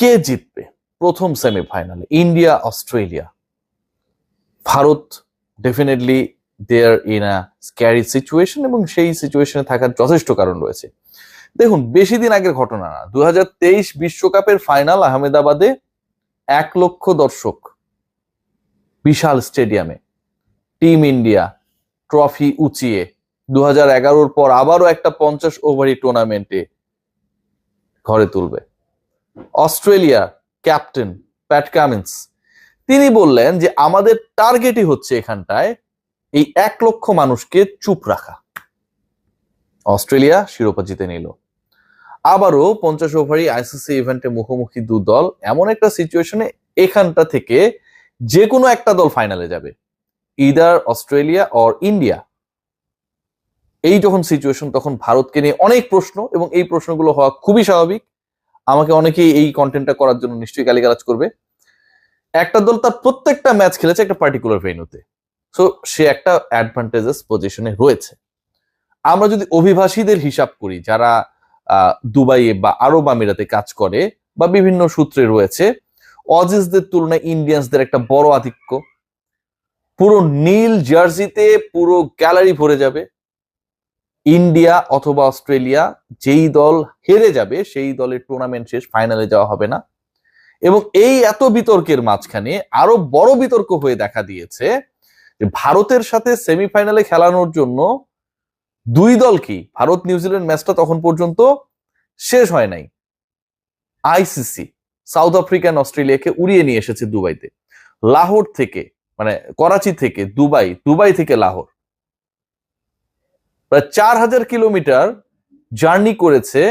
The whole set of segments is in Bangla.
কে জিতবে প্রথম সেমিফাইনালে India, Australia. Bharat definitely they're in a scary situation এবং সেই সিচুয়েশনে থাকার যথেষ্ট কারণ রয়েছে। দেখুন, বেশি দিন আগের ঘটনা না। দু বিশ্বকাপের ফাইনাল আহমেদাবাদে এক লক্ষ দর্শক বিশাল স্টেডিয়ামে টিম ইন্ডিয়া ট্রফি উঁচিয়ে দু পর আবারও একটা পঞ্চাশ ওভারি টুর্নামেন্টে ঘরে তুলবে। Australia captain Pat Cummins. তিনি বললেন যে আমাদের টার্গেটই হচ্ছে এখানটায় এই এক লক্ষ মানুষকে চুপ রাখা। অস্ট্রেলিয়া শিরোপা জিতে নিল। আবারও পঞ্চাশ ওভারই আইসিসি ইভেন্টে মুখোমুখি দু দল। এমন একটা সিচুয়েশনে এখানটা থেকে যে কোনো একটা দল ফাইনালে যাবে। Either Australia or India. এই যখন সিচুয়েশন, তখন ভারতকে নিয়ে অনেক প্রশ্ন এবং এই প্রশ্নগুলো হওয়া খুবই স্বাভাবিক। আমাকে অনেকেই এই কন্টেন্টটা করার জন্য নিশ্চয়ই গালিগালাজ করবে। একটা দল তার প্রত্যেকটা ম্যাচ খেলেছে একটা পার্টিকুলার ভেন্যুতে সো সে একটা অ্যাডভান্টেজেস পজিশনে রয়েছে। আমরা যদি অভিবাসীদের হিসাব করি, যারা দুবাইয়ে বা আরব আমিরাতে কাজ করে বা বিভিন্ন সূত্রে রয়েছে অজিসদের তুলনায় ইন্ডিয়ানসদের একটা বড় আধিক্য। পুরো নীল জার্সিতে পুরো গ্যালারি ভরে যাবে। ইন্ডিয়া অথবা অস্ট্রেলিয়া যেই দল হেরে যাবে, সেই দলের টুর্নামেন্ট শেষ ফাইনালে যাওয়া হবে না। এবং এই এত বিতর্কের মাঝখানে আরও বড় বিতর্ক হয়ে দেখা দিয়েছে যে ভারতের সাথে সেমিফাইনালে খেলানোর জন্য দুই দল কি? ভারত নিউজিল্যান্ড ম্যাচটা তখন পর্যন্ত শেষ হয় নাই। আইসিসি সাউথ আফ্রিকান অস্ট্রেলিয়াকে উড়িয়ে নিয়ে এসেছে দুবাইতে। লাহোর থেকে মানে করাচি থেকে দুবাই দুবাই থেকে লাহোর। প্রায় চার হাজার কিলোমিটার জার্নি করেছে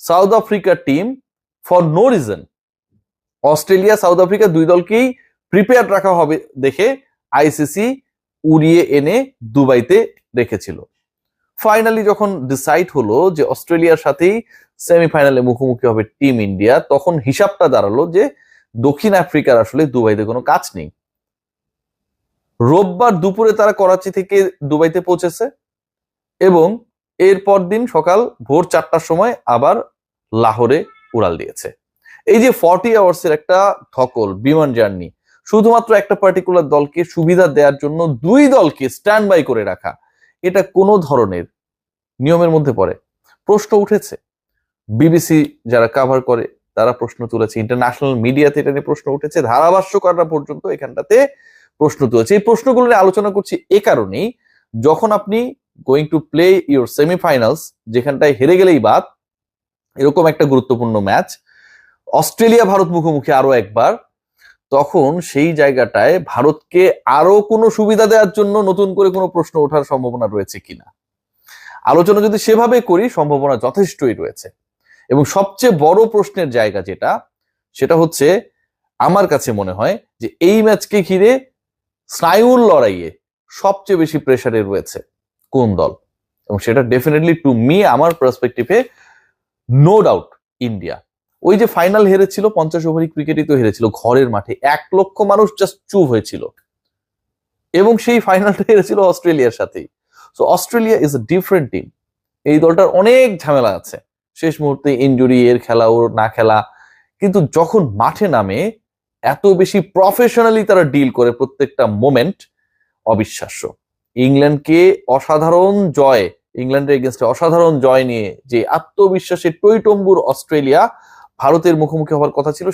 South Africa team for no reason. Australia, South Africa দুই দলকেই প্রিপেয়ার রাখা হবে দেখে আইসিসি উড়িয়ে এনে দুবাইতে রেখেছিল। ফাইনালি যখন ডিসাইড হলো যে অস্ট্রেলিয়ার সাথেই সেমিফাইনালে মুখোমুখি হবে টিম ইন্ডিয়া তখন হিসাবটা দাঁড়াল যে দক্ষিণ আফ্রিকার আসলে দুবাইতে কোনো কাজ নেই। রোববার দুপুরে তারা করাচি থেকে দুবাইতে পৌঁছেছে। এবং এরপর দিন সকাল ভোর চারটার সময় আবার লাহোরে উড়াল দিয়েছে। এই যে ফর্টি আওয়ার্স এর একটা ধকল, বিমান জার্নি শুধুমাত্র একটা পার্টিকুলার দলকে সুবিধা দেওয়ার জন্য দুই দলকে স্ট্যান্ড বাই করে রাখা, এটা কোনো ধরনের নিয়মের মধ্যে পড়ে? প্রশ্ন উঠেছে। বিবিসি যারা কাভার করে, তারা প্রশ্ন তুলেছে। ইন্টারন্যাশনাল মিডিয়াতে এটা নিয়ে প্রশ্ন উঠেছে। ধারাভাষ্যকাররা পর্যন্ত এখানটাতে প্রশ্ন তুলেছে। এই প্রশ্নগুলো নিয়ে আলোচনা করছি এ কারণেই যখন আপনি going to play your semifinals যেখানটায় হেরে গেলেই বাদ, এরকম একটা গুরুত্বপূর্ণ ম্যাচ অস্ট্রেলিয়া ভারত মুখোমুখি আরও একবার, তখন সেই জায়গাটায় ভারতকে আরও কোনো সুবিধা দেওয়ার জন্য নতুন করে কোনো প্রশ্ন ওঠার সম্ভাবনা রয়েছে কিনা। আলোচনা যদি সেভাবে করি, সম্ভাবনা যথেষ্টই রয়েছে। এবং সবচেয়ে বড় প্রশ্নের জায়গা যেটা, সেটা হচ্ছে, আমার কাছে মনে হয় যে এই ম্যাচকে ঘিরে স্নায়ুর লড়াইয়ে সবচেয়ে বেশি প্রেসারে রয়েছে। কোন দল? এবং সেটা ডেফিনেটলি টু মি আমার পার্সপেক্টিভে নো ডাউট ইন্ডিয়া ওই যে ফাইনাল হেরেছিল, পঞ্চাশ ওভারি ক্রিকেটই তো হেরেছিল, ঘরের মাঠে এক লক্ষ মানুষ জাস্ট চুপ হয়েছিল। এবং সেই ফাইনালটা হেরেছিল অস্ট্রেলিয়ার সাথেই। So Australia is a different team এই দলটার অনেক ঝামেলা আছে। শেষ মুহূর্তে ইনজুরি এর খেলা, ওর না খেলা। কিন্তু যখন মাঠে নামে, এত বেশি প্রফেশনালি তারা ডিল করে প্রত্যেকটা মোমেন্ট অবিশ্বাস্য। ইংল্যান্ডকে অসাধারণ জয়, ইংল্যান্ডের এগেনস্টে অসাধারণ জয় নিয়ে যে আত্মবিশ্বাসে টইটম্বুর অস্ট্রেলিয়া ভারতের মুখোমুখি হওয়ার কথা ছিল